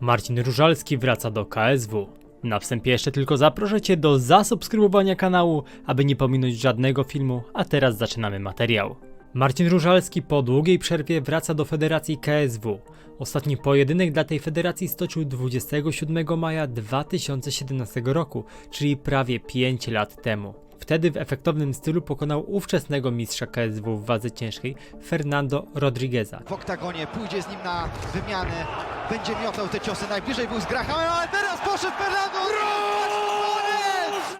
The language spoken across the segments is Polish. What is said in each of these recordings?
Marcin Różalski wraca do KSW. Na wstępie jeszcze tylko zaproszę Cię do zasubskrybowania kanału, aby nie pominąć żadnego filmu, a teraz zaczynamy materiał. Marcin Różalski po długiej przerwie wraca do Federacji KSW. Ostatni pojedynek dla tej federacji stoczył 27 maja 2017 roku, czyli prawie 5 lat temu. Wtedy w efektownym stylu pokonał ówczesnego mistrza KSW w wadze ciężkiej Fernando Rodrigueza. w oktagonie, pójdzie z nim na wymianę, będzie miotał te ciosy, najbliżej był z Grahamem, ale teraz poszedł Fernando!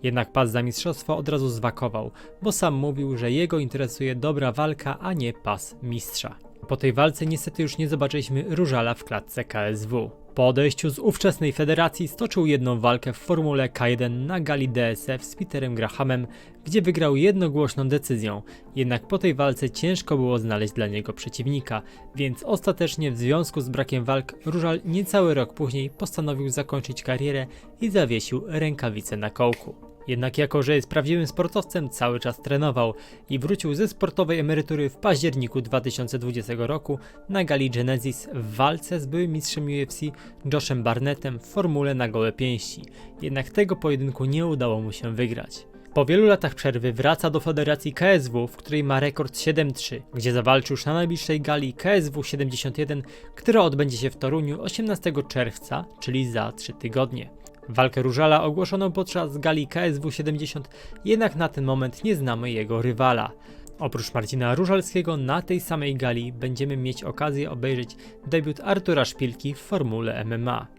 Jednak pas za mistrzostwo od razu zwakował, bo sam mówił, że jego interesuje dobra walka, a nie pas mistrza. Po tej walce niestety już nie zobaczyliśmy Różala w klatce KSW. Po odejściu z ówczesnej federacji stoczył jedną walkę w formule K1 na gali DSF z Peterem Grahamem, gdzie wygrał jednogłośną decyzją. Jednak po tej walce ciężko było znaleźć dla niego przeciwnika, więc ostatecznie w związku z brakiem walk Różal niecały rok później postanowił zakończyć karierę i zawiesił rękawice na kołku. Jednak jako, że jest prawdziwym sportowcem, cały czas trenował i wrócił ze sportowej emerytury w październiku 2020 roku na gali Genesis w walce z byłym mistrzem UFC Joshem Barnettem w formule na gołe pięści. Jednak tego pojedynku nie udało mu się wygrać. Po wielu latach przerwy wraca do federacji KSW, w której ma rekord 7-3, gdzie zawalczy już na najbliższej gali KSW 71, która odbędzie się w Toruniu 18 czerwca, czyli za 3 tygodnie. Walkę Różala ogłoszono podczas gali KSW 70, jednak na ten moment nie znamy jego rywala. Oprócz Marcina Różalskiego na tej samej gali będziemy mieć okazję obejrzeć debiut Artura Szpilki w formule MMA.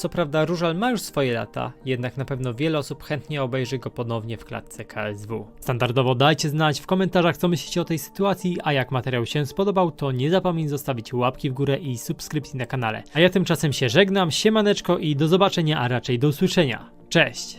Co prawda Różal ma już swoje lata, jednak na pewno wiele osób chętnie obejrzy go ponownie w klatce KSW. Standardowo dajcie znać w komentarzach co myślicie o tej sytuacji, a jak materiał się spodobał to nie zapomnij zostawić łapki w górę i subskrypcji na kanale. A ja tymczasem się żegnam, siemaneczko i do zobaczenia, a raczej do usłyszenia. Cześć!